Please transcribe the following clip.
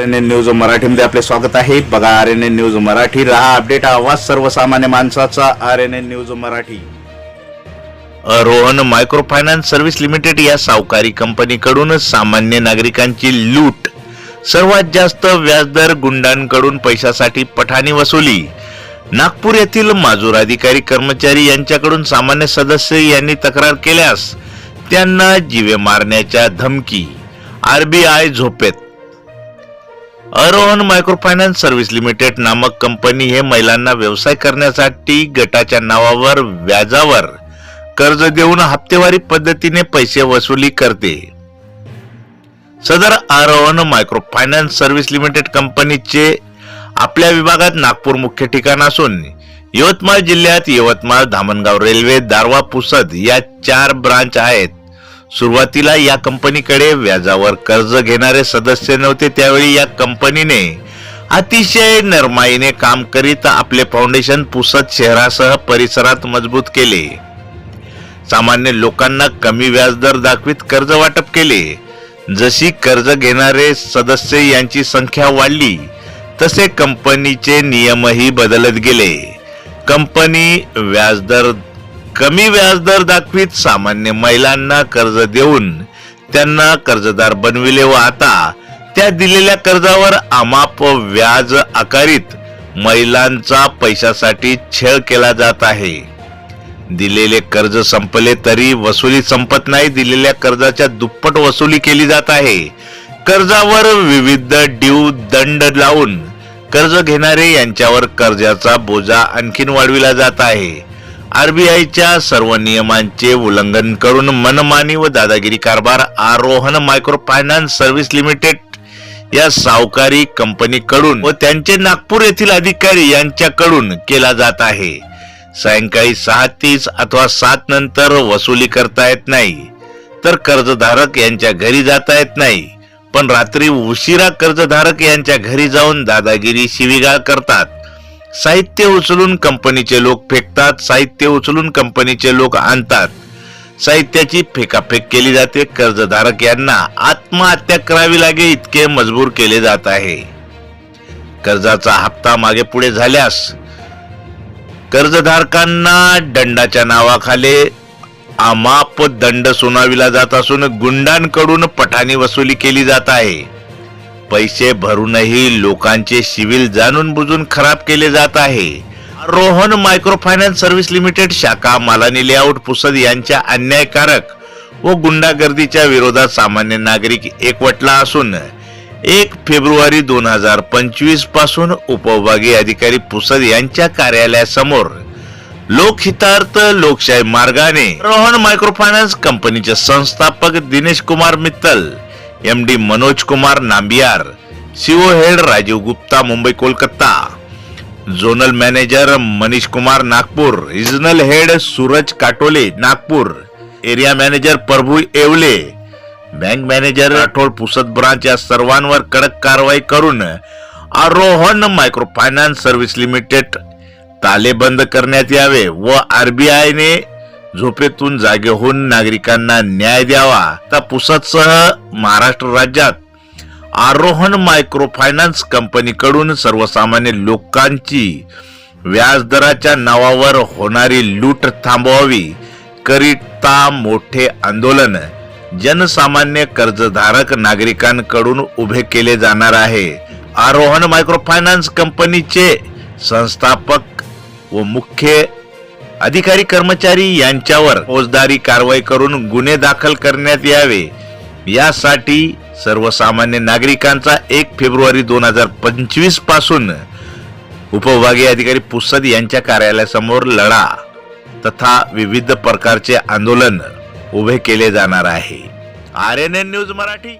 R N N news मराठीमध्ये आपले स्वागत आहे. बघा R N N news Marathi. रहा अपडेट आवाज सर्वसामान्य माणसाचा R N N news Marathi. Rohan micro finance service limited या सावकारी कंपनीकडून सामान्य नागरिकांची लूट. सर्वात जास्त व्याजदर गुंडांकडून पैशासाठी पठाणी वसुली. नागपूर येथील माजूर अधिकारी कर्मचारी यांच्याकडून सामान्य सदस्य यांनी तक्रार केल्यास त्यांना जीवे मारण्याच्या धमकी. आरबीआय झोपेत. Arohan micro finance service limited नामक कंपनी हे महिलांना व्यवसाय करण्यासाठी गटाच्या नावावर व्याजावर कर्ज देऊन हप्तेवारी पद्धतीने पैसे वसुली करते. सदर Arohan micro finance service limited कंपनीचे आपल्या विभागात नागपूर मुख्य ठिकाण असून यवतमाळ जिल्ह्यात यवतमाळ धामणगाव रेल्वे दारवा पुसद या चार ब्रांच आहेत. सुरुवातीला या कंपनीकडे व्याजावर कर्ज घेणारे सदस्य नव्हते त्यावेळी या कंपनीने अतिशय नरमाईने काम करीत आपले फाउंडेशन पुसद शहरासह परिसरात मजबूत केले. सामान्य लोकांना कमी व्याजदर दाखवीत कर्ज वाटप केले. जशी कर्ज घेणारे सदस्य यांची संख्या वाढली तसे कंपनीचे नियमही बदलत गेले. कंपनी व्याजदर कमी व्याजदर दाखवीत सामान्य महिलांना कर्ज देऊन त्यांना कर्जदार बनविले व आता त्या दिलेल्या कर्जावर अमाप व्याज आकारित महिलांचा पैशासाठी छळ केला जात आहे. दिलेले कर्ज संपले तरी वसुली संपत नाही दिलेल्या कर्जाच्या दुप्पट वसुली केली जात आहे. कर्जावर विविध ड्यू दंड लावून कर्ज घेणारे यांच्यावर कर्जाचा बोजा आणखीन वाढविला जात आहे. आरबीआयच्या सर्व नियमांचे उल्लंघन करून मनमानी व दादागिरी कारभार Arohan micro finance service limited या सावकारी कंपनीकडून व त्यांचे नागपूर येथील अधिकारी यांच्याकडून केला जात आहे. सायंकाळी सहा तीस अथवा सात नंतर वसुली करता येत नाही. तर कर्जधारक यांच्या घरी जाता येत नाही. पण रात्री उशिरा कर्जधारक यांच्या घरी जाऊन दादागिरी शिवीगाळ करतात. साहित्य उचलून कंपनीचे लोक फेकतात साहित्य उचलून कंपनीचे लोक आणतात. साहित्याची फेकाफेक केली जाते कर्जधारक यांना आत्महत्या करावी लागे इतके मजबूर केले जात आहे. कर्जाचा हप्ता मागे पुढे झाल्यास कर्जधारकांना दंडाच्या नावाखाली अमाप दंड सुनाविला जात असून गुंडांकडून पठाणी वसुली केली जात आहे. पैसे भरूनही लोकांचे शिविल जाणून बुजून खराब केले जात आहे. Rohan micro finance service limited शाखा मालानी लेआउट पुसद यांच्या अन्यायकारक व गुंडागर्दीच्या विरोधात सामान्य नागरिक एकवटला असून एक फेब्रुवारी दोन हजार पंचवीसपासून उपविभागीय अधिकारी पुसद यांच्या कार्यालयासमोर लोकहितार्थ लोकशाही मार्गाने रोहन मायक्रो फायनान्स कंपनीचे संस्थापक Dinesh Kumar Mittal M D Manoj Kumar Nambiar CO head Rajeev Gupta Mumbai Kolkata zonal manager Manish Kumar Nagpur regional head Suraj Katole Nagpur area manager Prabhu Yewale bank manager Rathod Pusad branch या सर्वांवर कडक कारवाई करून Arohan micro finance service limited तालेबंद करण्यात यावे व आरबीआयने झोपेतून जागे होऊन नागरिकांना न्याय द्यावा. तर पुसदसह महाराष्ट्र राज्यात आरोहण मायक्रो फायनान्स कंपनीकडून सर्वसामान्य लोकांची व्याजदराच्या नावावर होणारी लूट थांबवावी करिता मोठे आंदोलन. जनसामान्य कर्जधारक नागरिकांकडून उभे केले जाणार आहे. आरोहण मायक्रो फायनान्स कंपनीचे संस्थापक व मुख्य अधिकारी कर्मचारी यांच्यावर फौजदारी कारवाई करून गुन्हे दाखल करण्यात यावे. यासाठी सर्वसामान्य नागरिकांचा एक फेब्रुवारी दोन हजार पंचवीसपासून उपविभागीय अधिकारी पुसद यांच्या कार्यालयासमोर लढा तथा विविध प्रकारचे आंदोलन उभे केले जाणार आहे. R N N news Marathi.